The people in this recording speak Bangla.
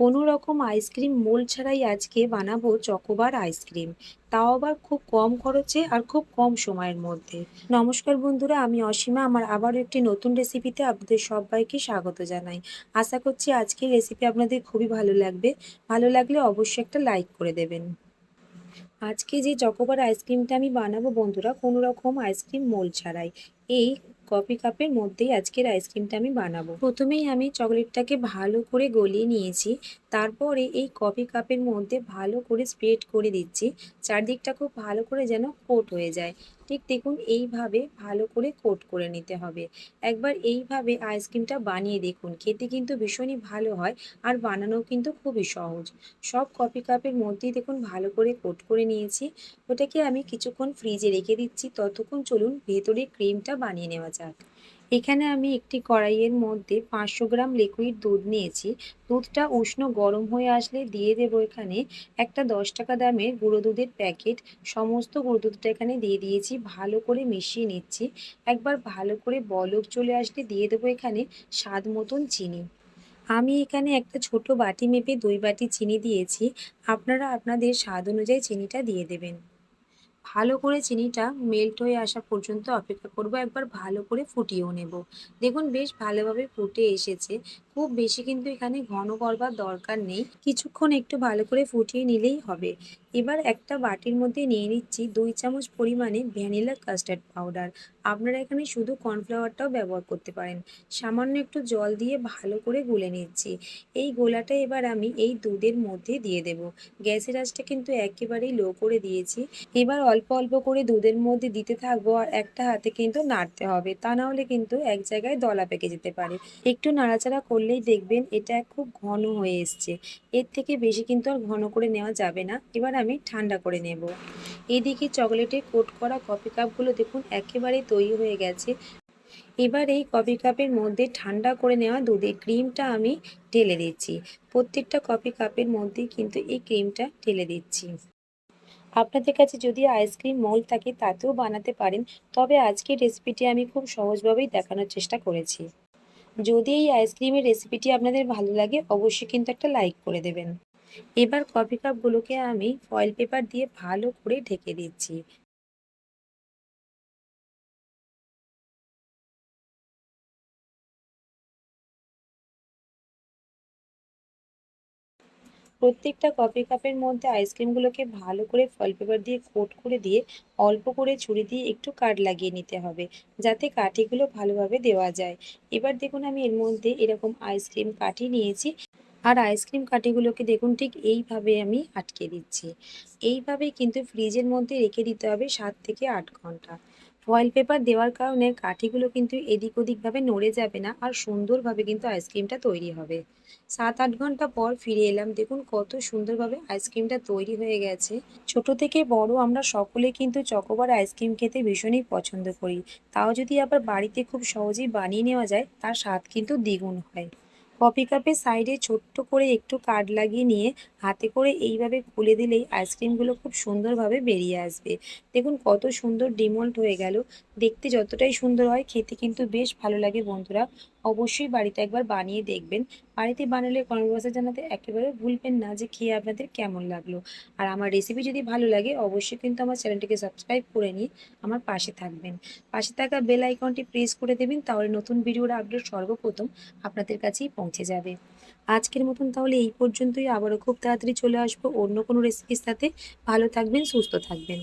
কোনো রকম আইসক্রিম মোল্ড ছাড়াই আজকে বানাবো চকোবার আইসক্রিম। তাও আবার খুব কম খরচে আর খুব কম সময়ের মধ্যে। নমস্কার বন্ধুরা, আমি অসীমা। আমার আবারও একটি নতুন রেসিপিতে আপনাদের সবাইকে স্বাগত জানাই। আশা করছি আজকের রেসিপি আপনাদের খুবই ভালো লাগবে। ভালো লাগলে অবশ্যই একটা লাইক করে দেবেন। আজকে যে চকোবার আইসক্রিমটা আমি বানাবো বন্ধুরা, কোনো রকম আইসক্রিম মোল ছাড়াই, এই কফি কাপের মধ্যেই আজকের আইসক্রিমটা আমি বানাবো। প্রথমেই আমি চকলেটটাকে ভালো করে গলিয়ে নিয়েছি, তারপরে এই কফি কাপের মধ্যে ভালো করে স্প্রেড করে দিচ্ছি, চারদিকটা খুব ভালো করে যেন কোট হয়ে যায়। ঠিক দেখুন, এইভাবে ভালো করে কোট করে নিতে হবে। একবার এইভাবে আইসক্রিমটা বানিয়ে দেখুন, খেতে কিন্তু ভীষণই ভালো হয় আর বানানো কিন্তু খুবই সহজ। সব কফি কাপের মধ্যেই দেখুন, ভালো করে কোট করে নিয়েছি। ওটাকে আমি কিছুক্ষণ ফ্রিজে রেখে দিচ্ছি। ততক্ষণ চলুন ভেতরে ক্রিমটা বানিয়ে নেওয়া যাক। এখানে আমি একটি কড়াইয়ের মধ্যে পাঁচশো গ্রাম লিকুইড দুধ নিয়েছি। দুধটা উষ্ণ গরম হয়ে আসলে দিয়ে দেবো এখানে একটা দশ টাকা দামের গুঁড়ো দুধের প্যাকেট। সমস্ত গুঁড়ো দুধটা এখানে দিয়ে দিয়েছি, ভালো করে মিশিয়ে নিচ্ছি। একবার ভালো করে বলক চলে আসলে দিয়ে দেবো এখানে স্বাদ মতন চিনি। আমি এখানে একটা ছোট বাটি মেপে দুই বাটি চিনি দিয়েছি। আপনারা আপনাদের স্বাদ অনুযায়ী চিনিটা দিয়ে দেবেন। ভালো করে চিনিটা মেল্ট হয়ে আসা পর্যন্ত অপেক্ষা করব, একবার ভালো করে ফুটিয়েও নেব। দেখুন, বেশ ভালোভাবে ফুটে এসেছে। খুব বেশি কিন্তু এখানে ঘন করবার দরকার নেই। কিছুক্ষণ একটু ভালো করে ফুটিয়ে নিলেই হবে। এবার একটা বাটির মধ্যে নিয়ে নিচ্ছি দুই চামচ পরিমাণে ভ্যানিলা কাস্টার্ড পাউডার। আপনারা এখানে শুধু কর্নফ্লাওয়ারটাও ব্যবহার করতে পারেন। সামান্য একটু জল দিয়ে ভালো করে গুলে নিচ্ছি। এই গোলাটা এবার আমি এই দুধের মধ্যে দিয়ে দেব। গ্যাসের আঁচটা কিন্তু একেবারেই লো করে দিয়েছি। এবার অল্প অল্প করে দুধের মধ্যে দিতে থাকব আর একটা হাতে কিন্তু নাড়তে হবে। তা না হলে কিন্তু এক জায়গায় দলা পেকে যেতে পারে। একটু নাড়াচাড়া করলেই দেখবেন এটা খুব ঘন হয়ে এসছে। এর থেকে বেশি কিন্তু আর ঘন করে নেওয়া যাবে না। এবার আমি ঠান্ডা করে নেব। এদিকে চকলেটে কোট করা কফি কাপগুলো দেখুন একেবারে তৈরি হয়ে গেছে। এবার এই কফি কাপের মধ্যে ঠান্ডা করে নেওয়া দুধের ক্রিমটা আমি ঢেলে দিচ্ছি। প্রত্যেকটা কফি কাপের মধ্যেই কিন্তু এই ক্রিমটা ঢেলে দিচ্ছি। আপনাদের কাছে যদি আইসক্রিম মোল্ড থাকে তাতেও বানাতে পারেন, তবে আজকের রেসিপিটি আমি খুব সহজভাবেই দেখানোর চেষ্টা করেছি। যদি এই আইসক্রিমের রেসিপিটি আপনাদের ভালো লাগে, অবশ্যই কিন্তু একটা লাইক করে দেবেন। এবার কফি কাপগুলোকে আমি ফয়েল পেপার দিয়ে ভালো করে ঢেকে দিচ্ছি। প্রত্যেকটা কফি কাপের মধ্যে আইসক্রিমগুলোকে ভালো করে ফয়েল পেপার দিয়ে কোট করে দিয়ে অল্প করে ছুরি দিয়ে একটু কাট লাগিয়ে নিতে হবে, যাতে কাঠিগুলো ভালোভাবে দেওয়া যায়। এবার দেখুন আমি এর মধ্যে এরকম আইসক্রিম কাঠি নিয়েছি, আর আইসক্রিম কাঠিগুলোকে দেখুন ঠিক এইভাবে আমি আটকে দিচ্ছি। এইভাবে কিন্তু ফ্রিজের মধ্যে রেখে দিতে হবে সাত থেকে আট ঘণ্টা। ফয়েল পেপার দেওয়ার কারণে কাঠিগুলো কিন্তু এদিক ওদিকভাবে নড়ে যাবে না আর সুন্দরভাবে কিন্তু আইসক্রিমটা তৈরি হবে। সাত আট ঘণ্টা পর ফিরে এলাম। দেখুন কত সুন্দরভাবে আইসক্রিমটা তৈরি হয়ে গেছে। ছোট থেকে বড় আমরা সকলে কিন্তু চকোবার আইসক্রিম খেতে ভীষণই পছন্দ করি। তাও যদি আবার বাড়িতে খুব সহজেই বানিয়ে নেওয়া যায়, তার স্বাদ কিন্তু দ্বিগুণ হয়। কফি কাপের সাইডে ছোট্ট করে একটু কার্ড লাগিয়ে নিয়ে হাতে করে এইভাবে খুলে দিলেই আইসক্রিমগুলো খুব সুন্দরভাবে বেরিয়ে আসবে। দেখুন কত সুন্দর ডিমল্ট হয়ে গেল। দেখতে যতটাই সুন্দর হয়, খেতে কিন্তু বেশ ভালো লাগে বন্ধুরা। অবশ্যই বাড়িতে একবার বানিয়ে দেখবেন। বাড়িতে বানালে কমেন্ট বক্সে জানাতে একেবারে ভুলবেন না যে খেয়ে আপনাদের কেমন লাগল। আর আমার রেসিপি যদি ভালো লাগে, অবশ্যই কিন্তু আমার চ্যানেলটিকে সাবস্ক্রাইব করে নিয়ে আমার পাশে থাকবেন। পাশে থাকা বেল আইকনটি প্রেস করে দেবেন, তাহলে নতুন ভিডিওর আপডেট সর্বপ্রথম আপনাদের কাছেই পৌঁছে যাবে। আজকের মতন তাহলে এই পর্যন্তই। আবারও খুব তাড়াতাড়ি চলে আসব অন্য কোনো রেসিপির সাথে। ভালো থাকবেন, সুস্থ থাকবেন।